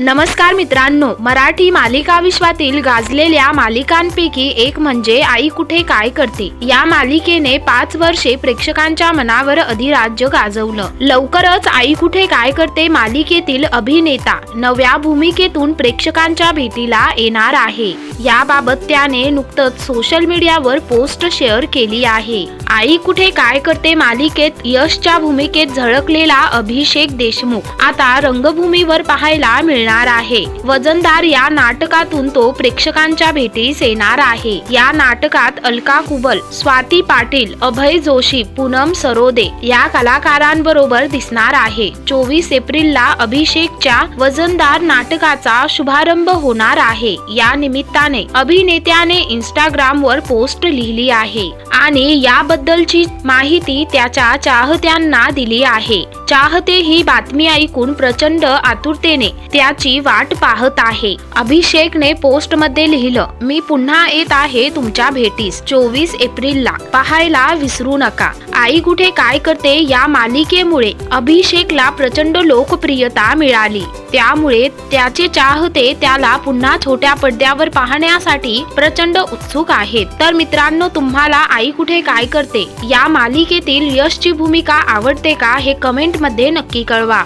नमस्कार मित्रांनो मराठी मालिका विश्वातील गाजलेल्या मालिकांपैकी एक म्हणजे आई कुठे काय करते? या मालिकेने पाच वर्षे प्रेक्षकांच्या मनावर अधिराज्य गाजवलं. लवकरच आई कुठे काय करते मालिकेतील अभिनेता नव्या भूमिकेतून प्रेक्षकांच्या भेटीला येणार आहे. याबाबत त्याने नुकतंच सोशल मीडियावर पोस्ट शेअर केली आहे. आई कुठे काय करते मालिकेत? यशच्या भूमिकेत झळकलेला अभिषेक देशमुख. आता रंगभूमीवर पाहायला मिळणार आहे. वजनदार या नाटकातून तो प्रेक्षकांच्या भेटीस येणार आहे. या नाटकात अलका कुबल स्वाती पाटील अभय जोशी पूनम सरोदे या कलाकारांबरोबर दिसणार आहे. चोवीस एप्रिलला अभिषेकच्या वजनदार नाटकाचा शुभारंभ होणार आहे. या निमित्ताने अभिनेत्याने इंस्टाग्राम वर पोस्ट लिहिली आहे आणि याबद्दलची माहिती त्याच्या चाहत्यांना दिली आहे. चाहते ही बातमी ऐकून प्रचंड आतुरतेने त्या त्याची वाट पाहत आहे. अभिषेकने पोस्टमध्ये लिहिलं मी पुन्हा येत आहे तुमच्या भेटीस. चोवीस एप्रिलला. पाहायला विसरू नका. आई कुठे काय करते या मालिकेमुळे? अभिषेकला प्रचंड लोकप्रियता मिळाली. त्यामुळे त्याचे चाहते त्याला पुन्हा छोट्या पडद्यावर पाहण्यासाठी प्रचंड उत्सुक आहेत. तर मित्रांनो तुम्हाला आई कुठे काय करते? या मालिकेतील यशची भूमिका आवडते का? हे कमेंटमध्ये नक्की कळवा.